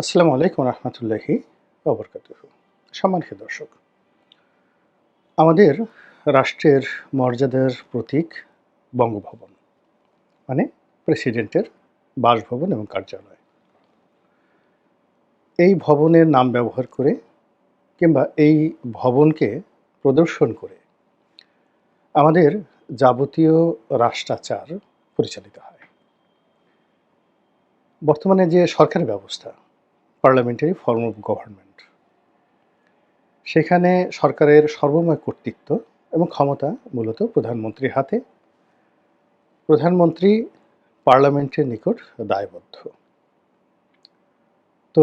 আসসালামু আলাইকুম রহমতুল্লাহি অবরকাত সম্মানিত দর্শক, আমাদের রাষ্ট্রের মর্যাদার প্রতীক বঙ্গভবন মানে প্রেসিডেন্টের বাসভবন এবং কার্যালয়। এই ভবনের নাম ব্যবহার করে কিংবা এই ভবনকে প্রদর্শন করে আমাদের যাবতীয় রাষ্ট্রাচার পরিচালিত হয়। বর্তমানে যে সরকারি ব্যবস্থা পার্লামেন্টারি ফর্ম অফ গভর্নমেন্ট সেখানে সরকারের সর্বময় কর্তৃত্ব এবং ক্ষমতা মূলত প্রধানমন্ত্রীর হাতে। প্রধানমন্ত্রী পার্লামেন্টের নিকট দায়বদ্ধ। তো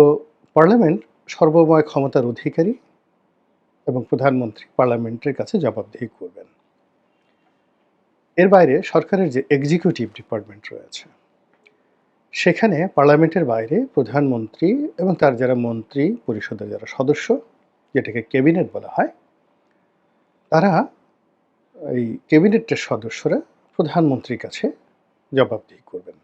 পার্লামেন্ট সর্বময় ক্ষমতার অধিকারী এবং প্রধানমন্ত্রী পার্লামেন্টের কাছে জবাবদিহি করবেন। এর বাইরে সরকারের যে এক্সিকিউটিভ ডিপার্টমেন্ট রয়েছে সেখানে পার্লামেন্টের বাইরে প্রধানমন্ত্রী এবং তার যারা মন্ত্রী, পরিষদের যারা সদস্য, যেটাকে ক্যাবিনেট বলা হয়, তারা এই ক্যাবিনেটের সদস্যরা প্রধানমন্ত্রীর কাছে জবাবদিহি করবেন।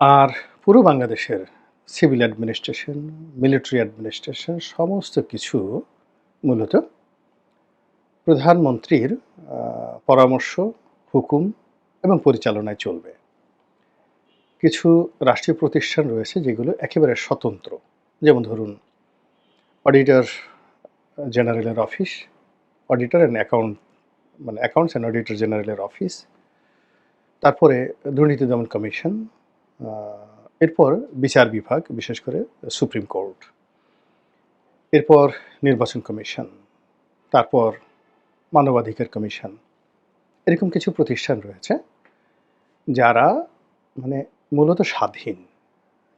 আর পুরো বাংলাদেশের সিভিল অ্যাডমিনিস্ট্রেশন, মিলিটারি অ্যাডমিনিস্ট্রেশন, সমস্ত কিছু মূলত প্রধানমন্ত্রীর পরামর্শ, হুকুম এবং পরিচালনায় চলবে। কিছু রাষ্ট্রীয় প্রতিষ্ঠান রয়েছে যেগুলো একেবারে স্বতন্ত্র। যেমন ধরুন অডিটর জেনারেলের অফিস অডিটর অ্যান্ড অ্যাকাউন্ট মানে অ্যাকাউন্টস অ্যান্ড অডিটর জেনারেলের অফিস তারপরে দুর্নীতি দমন কমিশন এরপর বিচার বিভাগ, বিশেষ করে সুপ্রিম কোর্ট, এরপর নির্বাচন কমিশন, তারপর মানবাধিকার কমিশন, এরকম কিছু প্রতিষ্ঠান রয়েছে যারা মানে মূলত স্বাধীন।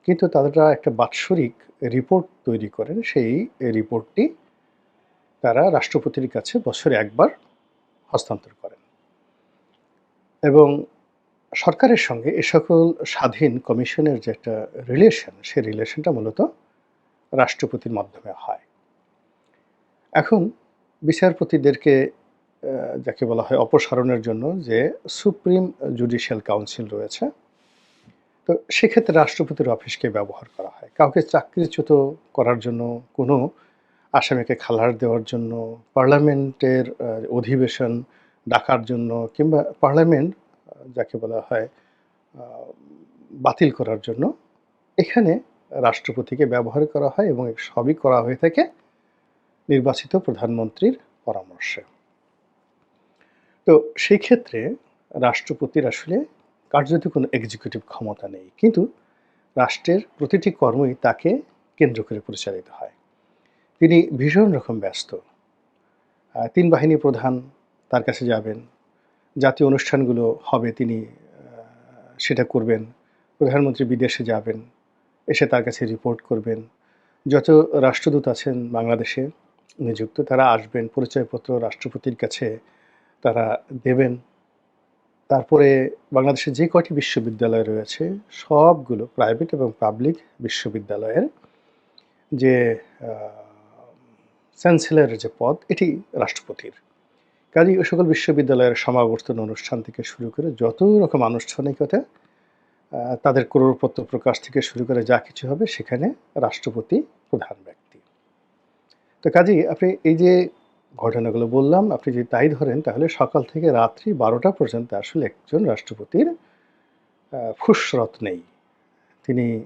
কিন্তু তারা একটা বাৎসরিক রিপোর্ট তৈরি করেন। সেই রিপোর্টটি তারা রাষ্ট্রপতির কাছে বছরে একবার হস্তান্তর করেন। এবং সরকারের সঙ্গে এ সকল স্বাধীন কমিশনের যে একটা রিলেশন সেই রিলেশনটা মূলত রাষ্ট্রপতির মাধ্যমে হয়। এখন বিচারপতিদেরকে যাকে বলা হয় অপসারণের জন্য যে সুপ্রিম জুডিশিয়াল কাউন্সিল রয়েছে তো সেক্ষেত্রে রাষ্ট্রপতির অফিসকে ব্যবহার করা হয়। কাউকে চাকরিচ্যুত করার জন্য কোনো আসামিকে খালার দেওয়ার জন্য, পার্লামেন্টের অধিবেশন ডাকার জন্য কিংবা পার্লামেন্ট যাকে বলা হয় বাতিল করার জন্য এখানে রাষ্ট্রপতিকে ব্যবহার করা হয় এবং সবই করা হয়ে থাকে নির্বাচিত প্রধানমন্ত্রীর পরামর্শে। তো সেই ক্ষেত্রে রাষ্ট্রপতির আসলে কার্যত কোনো এক্সিকিউটিভ ক্ষমতা নেই। কিন্তু রাষ্ট্রের প্রতিটি কর্মই তাকে কেন্দ্র করে পরিচালিত হয়। তিনি ভীষণ রকম ব্যস্ত। তিন বাহিনী প্রধান তার কাছে যাবেন। জাতীয় অনুষ্ঠানগুলো হবে, তিনি সেটা করবেন। প্রধানমন্ত্রী বিদেশে যাবেন, এসে তার কাছে রিপোর্ট করবেন। যত রাষ্ট্রদূত আছেন বাংলাদেশে নিযুক্ত, তারা আসবেন, পরিচয়পত্র রাষ্ট্রপতির কাছে তারা দেবেন। তারপরে বাংলাদেশে যে কয়টি বিশ্ববিদ্যালয় রয়েছে, সবগুলো প্রাইভেট এবং পাবলিক বিশ্ববিদ্যালয়ের যে চ্যান্সেলরের যে পদ, এটি রাষ্ট্রপতির। কাজেই ওই সকল বিশ্ববিদ্যালয়ের সমাবর্তন অনুষ্ঠান থেকে শুরু করে যত রকম আনুষ্ঠানিকতা তাদের ক্রোড়পত্র প্রকাশ থেকে শুরু করে যা কিছু হবে, সেখানে রাষ্ট্রপতি প্রধান ব্যক্তি। তো কাজেই আপনি এই যে ঘটনাগুলো বললাম, আপনি যদি তাই ধরেন, তাহলে সকাল থেকে রাত্রি বারোটা পর্যন্ত আসলে একজন রাষ্ট্রপতির ফুসরত নেই। তিনি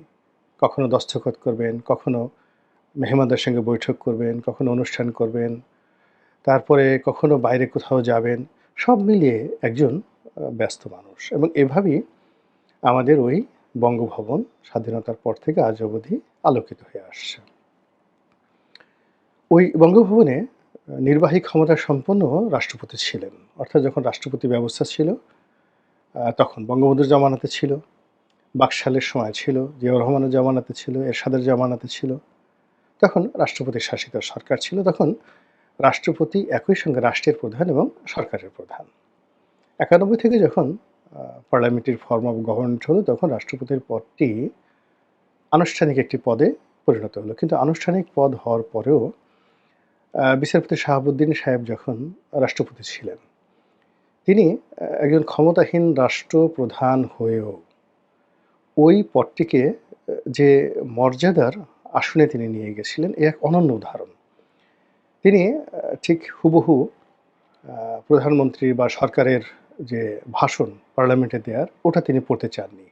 কখনো দস্তখত করবেন, কখনো মেহমানদের সঙ্গে বৈঠক করবেন, কখনো অনুষ্ঠান করবেন, তারপরে কখনো বাইরে কোথাও যাবেন, সব মিলিয়ে একজন ব্যস্ত মানুষ। এবং এভাবেই আমাদের ওই বঙ্গভবন স্বাধীনতার পর থেকে আজ অবধি আলোকিত হয়ে আসছে। ওই বঙ্গভবনে নির্বাহী ক্ষমতা সম্পন্ন রাষ্ট্রপতি ছিলেন। অর্থাৎ যখন রাষ্ট্রপতি ব্যবস্থা ছিল তখন বঙ্গবন্ধুর জামানাতে ছিল, বাকশালের সময় ছিল, জিয়াউর রহমানের জামানাতে ছিল, এরশাদের জামানাতে ছিল, তখন রাষ্ট্রপতি শাসিত সরকার ছিল, তখন রাষ্ট্রপতি একই সঙ্গে রাষ্ট্রের প্রধান এবং সরকারের প্রধান। একানব্বই থেকে যখন পার্লামেন্টের ফর্ম অফ গভর্নমেন্ট হলো, তখন রাষ্ট্রপতির পদটি আনুষ্ঠানিক একটি পদে পরিণত হলো। কিন্তু আনুষ্ঠানিক পদ হওয়ার পরেও বিচারপতি শাহাবুদ্দিন সাহেব যখন রাষ্ট্রপতি ছিলেন, তিনি একজন ক্ষমতাহীন রাষ্ট্রপ্রধান হয়েও ওই পদটিকে যে মর্যাদার আসনে তিনি নিয়ে গেছিলেন, এ এক অনন্য উদাহরণ। তিনি ঠিক হুবহু প্রধানমন্ত্রী বা সরকারের যে ভাষণ পার্লামেন্টে দেওয়ার ওটা তিনি পড়তে চাননি।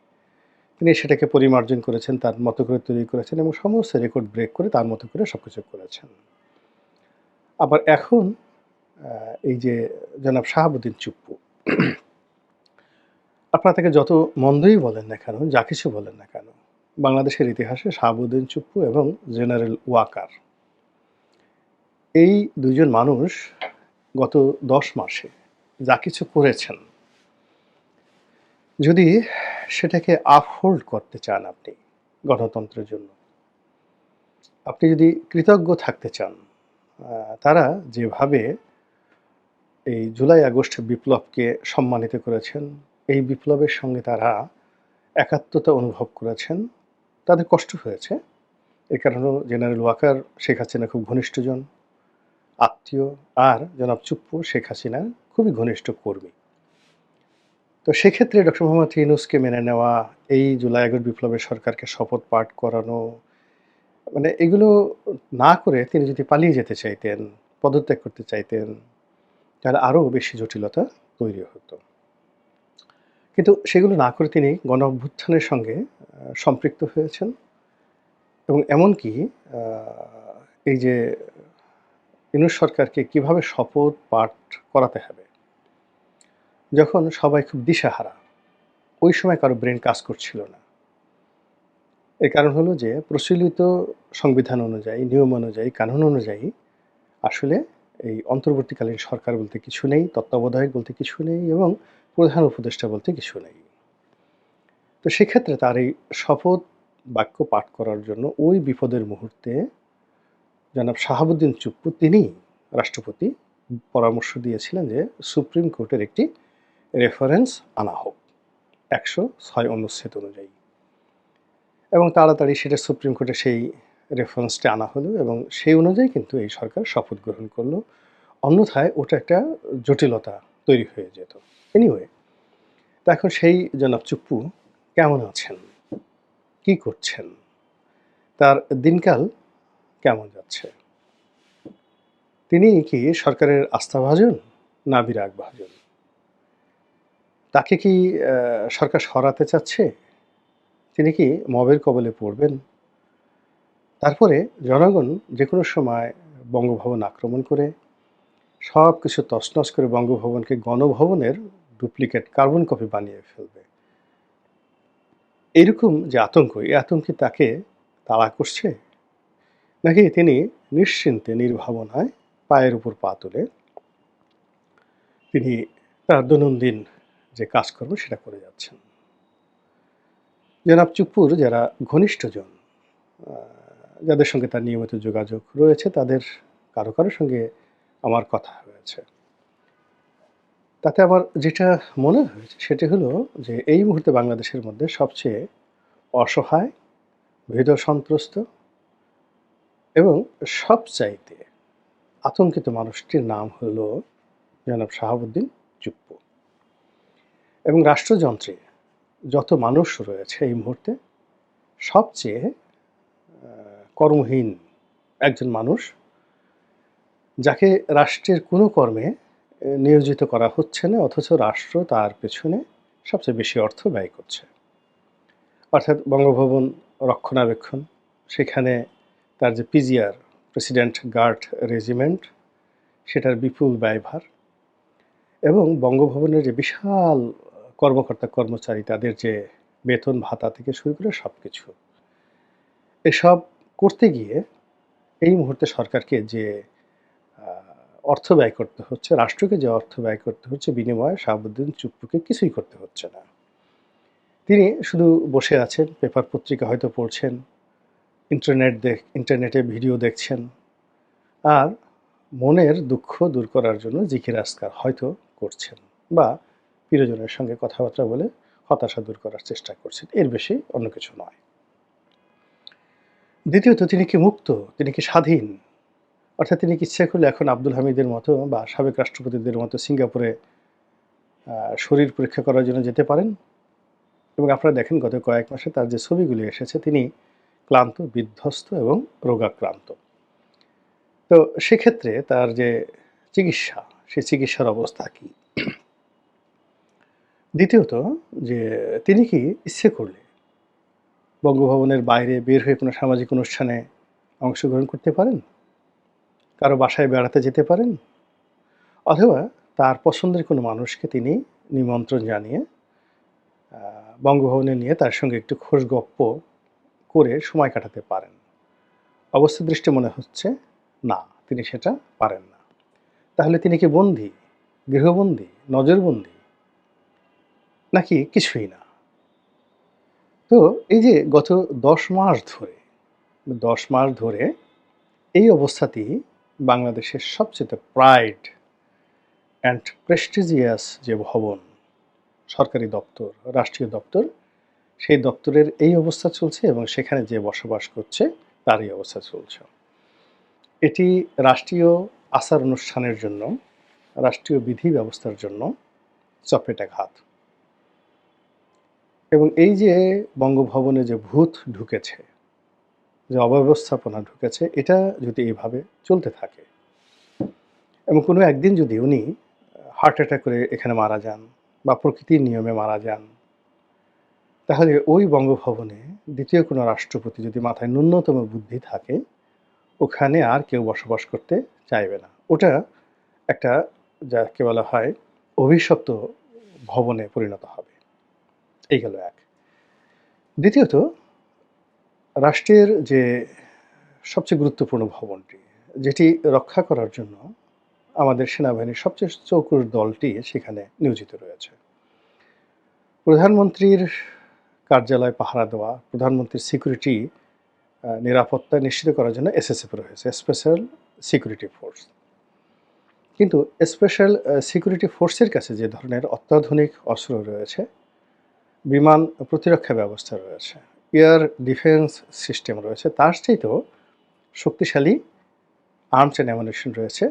তিনি সেটাকে পরিমার্জন করেছেন, তার মতো করে তৈরি করেছেন এবং সমস্ত রেকর্ড ব্রেক করে তার মতো করে সব কিছু করেছেন। আবার এখন এই যে জনাব শাহাবুদ্দিন চুপ্পু, আপনারা তাকে যত মন্দই বলেন না কেন, যা কিছু বলেন না কেন, বাংলাদেশের ইতিহাসে শাহাবুদ্দিন চুপ্পু এবং জেনারেল ওয়াকার, এই দুজন মানুষ গত দশ মাসে যা কিছু করেছেন, যদি সেটাকে আপহোল্ড করতে চান আপনি গণতন্ত্রের জন্য, আপনি যদি কৃতজ্ঞ থাকতে চান তারা যেভাবে এই জুলাই আগস্ট বিপ্লবকে সম্মানিত করেছেন, এই বিপ্লবের সঙ্গে তারা একাত্মতা অনুভব করেছেন, তাদের কষ্ট হয়েছে। এ কারণে জেনারেল ওয়াকার শেখ হাসিনা খুব ঘনিষ্ঠজন আত্মীয় আর জনাব চুপ্পু শেখ হাসিনা খুবই ঘনিষ্ঠ কর্মী। তো সেক্ষেত্রে ডক্টর মোহাম্মদ ইউনুসকে মেনে নেওয়া, এই জুলাই আগস্ট বিপ্লবের সরকারকে শপথ পাঠ করানো মানে এগুলো না করে তিনি যদি পালিয়ে যেতে চাইতেন, পদত্যাগ করতে চাইতেন, তাহলে আরও বেশি জটিলতা তৈরি হতো। কিন্তু সেগুলো না করে তিনি গণ অভ্যুত্থানের সঙ্গে সম্পৃক্ত হয়েছেন। এবং এমনকি এই যে ইউনুস সরকারকে কীভাবে শপথ পাঠ করাতে হবে, যখন সবাই খুব দিশাহারা, ওই সময় কারও ব্রেন কাজ করছিল না। এর কারণ হলো যে প্রচলিত সংবিধান অনুযায়ী, নিয়ম অনুযায়ী, কানুন অনুযায়ী আসলে এই অন্তর্বর্তীকালীন সরকার বলতে কিছু নেই, তত্ত্বাবধায়ক বলতে কিছু নেই এবং প্রধান উপদেষ্টা বলতে কিছু নেই। তো সেক্ষেত্রে তার এই শপথ বাক্য পাঠ করার জন্য ওই বিপদের মুহূর্তে জনাব শাহাবুদ্দিন চুপ্পু তিনি রাষ্ট্রপতি পরামর্শ দিয়েছিলেন যে সুপ্রিম কোর্টের একটি রেফারেন্স আনা হোক, একশো ছয় অনুচ্ছেদ অনুযায়ী। এবং তাড়াতাড়ি সেটা সুপ্রিম কোর্টে সেই রেফারেন্সটা আনা হলো এবং সেই অনুযায়ী কিন্তু এই সরকার শপথ গ্রহণ করল। অন্যথায় ওটা একটা জটিলতা তৈরি হয়ে যেত। এনিওয়ে তো এখন সেই জনাব চুপ্পু কেমন আছেন? কি করছেন? তার দিনকাল কেমন যাচ্ছে? তিনি কি সরকারের আস্থাভাজন, না বিরাগ ভাজন তাকে কি সরকার সরাতে চাচ্ছে? তিনি কি মবের কবলে পড়বেন? তারপরে জনগণ যে কোনো সময় বঙ্গভবন আক্রমণ করে সব কিছু তছনছ করে বঙ্গভবনকে গণভবনের ডুপ্লিকেট কার্বন কপি বানিয়ে ফেলবে। এরকম যে আতঙ্ক, এই আতঙ্কে তাকে তাড়া করছে? নাকি তিনি নিশ্চিন্তে, নির্ভাবনায় পায়ের উপর পা তুলে তিনি তার দৈনন্দিন যে কাজকর্ম, সেটা করে যাচ্ছেন? জনাব চুপ্পুর যারা ঘনিষ্ঠজন যাদের সঙ্গে তার নিয়মিত যোগাযোগ রয়েছে, তাদের কারও কারও সঙ্গে আমার কথা হয়েছে। তাতে আমার যেটা মনে হয়েছে সেটি হলো যে এই মুহূর্তে বাংলাদেশের মধ্যে সবচেয়ে অসহায় ভীত সন্ত্রস্ত এবং সবচাইতে আতঙ্কিত মানুষটির নাম হলো জনাব শাহাবুদ্দিন চুপ্পু। এবং রাষ্ট্রযন্ত্রে যত মানুষ রয়েছে এই মুহূর্তে, সবচেয়ে কর্মহীন একজন মানুষ, যাকে রাষ্ট্রের কোনো কর্মে নিয়োজিত করা হচ্ছে না, অথচ রাষ্ট্র তার পেছনে সবচেয়ে বেশি অর্থ ব্যয় করছে। অর্থাৎ বঙ্গভবন রক্ষণাবেক্ষণ, সেখানে তার যে পিজিআর প্রেসিডেন্ট গার্ড রেজিমেন্ট সেটার বিপুল ব্যয়ভার এবং বঙ্গভবনের যে বিশাল কর্মকর্তা, কর্মচারী তাদের যে বেতন ভাতা থেকে শুরু করে সব কিছু এসব করতে গিয়ে এই মুহূর্তে সরকারকে যে অর্থ ব্যয় করতে হচ্ছে, রাষ্ট্রকে যে অর্থ ব্যয় করতে হচ্ছে বিনিময়ে শাহাবুদ্দিন চুপ্পুকে কিছুই করতে হচ্ছে না। তিনি শুধু বসে আছেন, পেপার পত্রিকা হয়তো পড়ছেন, ইন্টারনেট দেখ, ইন্টারনেটে ভিডিও দেখছেন, আর মনের দুঃখ দূর করার জন্য জিকির আসকার হয়তো করছেন বা প্রিয়জনের সঙ্গে কথাবার্তা বলে হতাশা দূর করার চেষ্টা করছেন। এর বেশি অন্য কিছু নয়। দ্বিতীয়ত, তিনি কি মুক্ত? তিনি কি স্বাধীন? অর্থাৎ তিনি কি ইচ্ছা করলে এখন আব্দুল হামিদের মতো বা সাবেক রাষ্ট্রপতিদের মতো সিঙ্গাপুরে শরীর পরীক্ষা করার জন্য যেতে পারেন? এবং আপনারা দেখেন, গত কয়েক মাসে তার যে ছবিগুলি এসেছে, তিনি ক্লান্ত, বিধ্বস্ত এবং রোগাক্রান্ত। তো সেক্ষেত্রে তার যে চিকিৎসা সে চিকিৎসার অবস্থা কি? দ্বিতীয়ত যে তিনি কি ইচ্ছে করলে বঙ্গভবনের বাইরে বের হয়ে কোনো সামাজিক অনুষ্ঠানে অংশগ্রহণ করতে পারেন? কারও বাসায় বেড়াতে যেতে পারেন? অথবা তার পছন্দের কোনো মানুষকে তিনি নিমন্ত্রণ জানিয়ে বঙ্গভবনে নিয়ে তার সঙ্গে একটু খোঁজ গপ্প করে সময় কাটাতে পারেন? অবস্থা দৃষ্টি মনে হচ্ছে, না, তিনি সেটা পারেন না। তাহলে তিনি কি বন্দী, গৃহবন্দী, নজরবন্দী? নাকি কিছুই না। তো এই যে গত দশ মাস ধরে, দশ মাস ধরে এই অবস্থাতেই বাংলাদেশের সবচেয়ে প্রাইড অ্যান্ড প্রেস্টিজিয়াস যে ভবন, সরকারি দপ্তর, রাষ্ট্রীয় দপ্তর, সেই দপ্তরের এই অবস্থা চলছে এবং সেখানে যে বসবাস করছে তার এই অবস্থা চলছে। এটি রাষ্ট্রীয় আচার অনুষ্ঠানের জন্য, রাষ্ট্রীয় বিধি ব্যবস্থার জন্য চপেটাঘাত এবং এই যে বঙ্গভবনে যে ভূত ঢুকেছে, যে অব্যবস্থাপনা ঢুকেছে, এটা যদি এইভাবে চলতে থাকে, এবং কোনো একদিন যদি উনি হার্ট অ্যাটাক করে এখানে মারা যান বা প্রকৃতির নিয়মে মারা যান, তাহলে ওই বঙ্গভবনে দ্বিতীয় কোনো রাষ্ট্রপতি যদি মাথায় ন্যূনতম বুদ্ধি থাকে, ওখানে আর কেউ বসবাস করতে চাইবে না। ওটা একটা যাকে বলা হয় অভিশপ্ত ভবনে পরিণত হবে। এই গেল এক। দ্বিতীয়ত, রাষ্ট্রের যে সবচেয়ে গুরুত্বপূর্ণ ভবনটি, যেটি রক্ষা করার জন্য আমাদের সেনাবাহিনীর সবচেয়ে চৌকুর দলটি সেখানে নিয়োজিত রয়েছে। প্রধানমন্ত্রীর কার্যালয় পাহারা দেওয়া, প্রধানমন্ত্রীর সিকিউরিটি নিরাপত্তা নিশ্চিত করার জন্য এসএসএফ রয়েছে স্পেশাল সিকিউরিটি ফোর্স কিন্তু স্পেশাল সিকিউরিটি ফোর্সের কাছে যে ধরনের অত্যাধুনিক অস্ত্র রয়েছে বিমান প্রতিরক্ষা ব্যবস্থা রয়েছে এয়ার ডিফেন্স সিস্টেম রয়েছে, তার চাইতেও শক্তিশালী আর্মস অ্যান্ড অ্যামুনেশন রয়েছে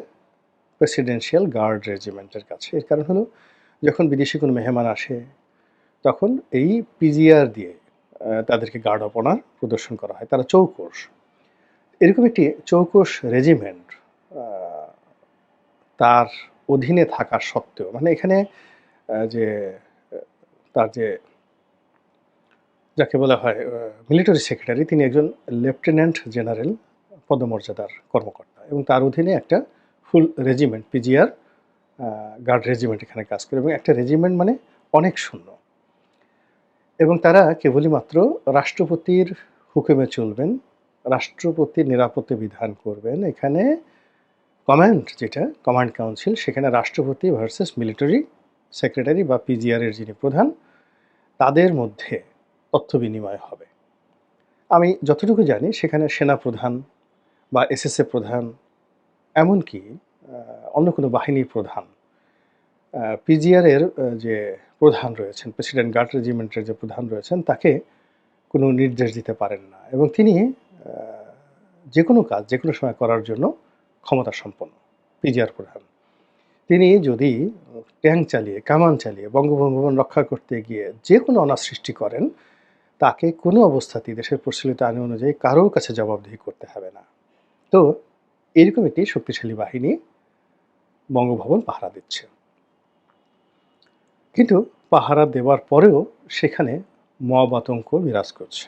প্রেসিডেন্সিয়াল গার্ড রেজিমেন্টের কাছে। এর কারণ হলো, যখন বিদেশি কোনো মেহমান আসে, তখন এই পিজিআর দিয়ে তাদেরকে গার্ড অফ অনার প্রদর্শন করা হয়। তারা চৌকোষ এরকম একটি চৌকোষ রেজিমেন্ট তার অধীনে থাকা সত্ত্বেও মানে এখানে যে, তার যে যাকে বলা হয় মিলিটারি সেক্রেটারি তিনি একজন লেফটেন্যান্ট জেনারেল পদমর্যাদার কর্মকর্তা এবং তার অধীনে একটা full regiment PGR guard regiment এখানে কাজ করে এবং একটা রেজিমেন্ট মানে অনেক শূন্য এবং তারা কেবলই মাত্র রাষ্ট্রপতির হুকুমে চলবেন, রাষ্ট্রপতির নিরাপত্তা বিধান করবেন। এখানে কমান্ড যেটা কমান্ড কাউন্সিল সেখানে রাষ্ট্রপতি ভার্সেস মিলিটারি সেক্রেটারি বা পিজিআরের যিনি প্রধান, তাদের মধ্যে তথ্য বিনিময় হবে। আমি যতটুকু জানি সেখানে সেনা প্রধান বা এসএসএ প্রধান, এমনকি অন্য কোনো বাহিনীর প্রধান পিজিআর এর যে প্রধান রয়েছেন, প্রেসিডেন্ট গার্ড রেজিমেন্টের যে প্রধান রয়েছেন, তাকে কোনো নির্দেশ দিতে পারেন না এবং তিনি যে কোনো কাজ, যে কোনো সময় করার জন্য ক্ষমতা সম্পন্ন পিজিআর প্রধান। তিনি যদি ট্যাঙ্ক চালিয়ে, কামান চালিয়ে, বঙ্গভবন রক্ষা করতে গিয়ে যে কোনো অনার সৃষ্টি করেন তাকে কোনো অবস্থাতেই দেশের প্রচলিত আইন অনুযায়ী কারোর কাছে জবাবদিহি করতে হবে না। তো এরকম একটি শক্তিশালী বাহিনী বঙ্গভবন পাহারা দিচ্ছে। কিন্তু পাহারা দেওয়ার পরেও সেখানে মব আতঙ্ক বিরাজ করছে।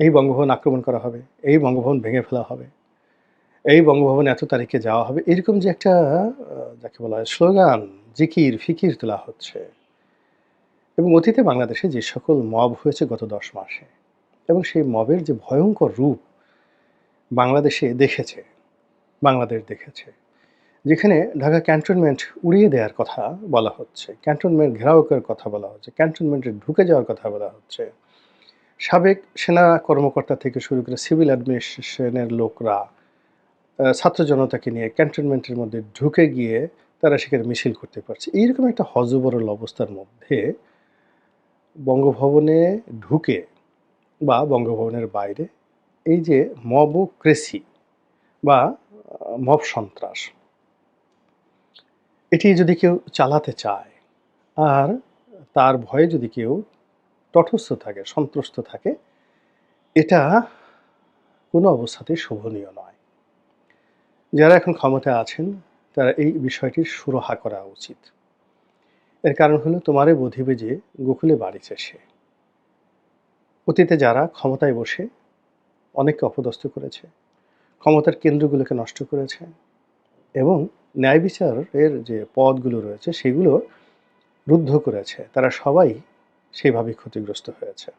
এই বঙ্গভবন আক্রমণ করা হবে, এই বঙ্গভবন ভেঙে ফেলা হবে, এই বঙ্গভবন এত তারিখে যাওয়া হবে, এরকম যে একটা যাকে বলা হয় স্লোগান, জিকির, ফিকির তোলা হচ্ছে। এবং অতীতে বাংলাদেশে যে সকল মব হয়েছে গত দশ মাসে, এবং সেই মবের যে ভয়ঙ্কর রূপ বাংলাদেশে দেখেছে, বাংলাদেশ দেখেছে, যেখানে ঢাকা ক্যান্টনমেন্ট উড়িয়ে দেওয়ার কথা বলা হচ্ছে, ক্যান্টনমেন্ট ঘেরাও করার কথা বলা হচ্ছে, ক্যান্টনমেন্টে ঢুকে যাওয়ার কথা বলা হচ্ছে, সাবেক সেনা কর্মকর্তা থেকে শুরু করে সিভিল অ্যাডমিনিস্ট্রেশনের লোকরা ছাত্র জনতাকে নিয়ে ক্যান্টনমেন্টের মধ্যে ঢুকে গিয়ে তারা সেখানে মিছিল করতে পারছে। এইরকম একটা হজবরল অবস্থার মধ্যে বঙ্গভবনে ঢুকে বা বঙ্গভবনের বাইরে এই যে মবক্রেসি বা মব সন্ত্রাস, এটি যদি কেউ চালাতে চায় আর তার ভয়ে যদি কেউ তটস্থ থাকে, সন্ত্রস্ত থাকে, এটা কোনো অবস্থাতেই শোভনীয় নয়। যারা এখন ক্ষমতায় আছেন, তারা এই বিষয়টির সুরাহা করা উচিত। এর কারণ হলো তোমারে বোধিবে যে গোকুলে বাড়িছে সে। অতীতে যারা ক্ষমতায় বসে অনেককে অপদস্থ করেছে, ক্ষমতার কেন্দ্রগুলোকে নষ্ট করেছে এবং ন্যায় বিচারের যে পদগুলো রয়েছে সেগুলো রুদ্ধ করেছে, তারা সবাই সেইভাবে ক্ষতিগ্রস্ত হয়েছে।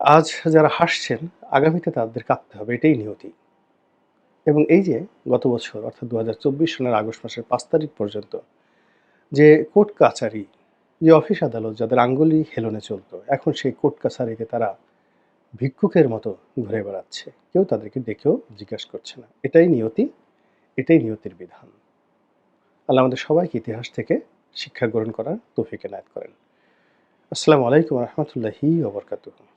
আজ যারা হাসছেন, আগামীতে তাদের কাঁদতে হবে, এটাই নিয়তি। এবং এই যে গত বছর, অর্থাৎ দু সনের আগস্ট মাসের পাঁচ তারিখ পর্যন্ত যে কোর্ট কাছারি, যে অফিস আদালত যাদের আঙ্গুলি হেলনে চলতো, এখন সেই কোর্ট কাছারিকে তারা ভিক্ষুকের মতো ঘুরে বেড়াচ্ছে। কেউ তাদেরকে দেখেও জিজ্ঞাসা করছে না। এটাই নিয়তি, এটাই নিয়তির বিধান। আল্লাহ আমাদের সবাইকে ইতিহাস থেকে শিক্ষা গ্রহণ করার তৌফিক এনায়ত করেন। আসসালামু আলাইকুম রহমতুল্লাহি ওবরকাতুহ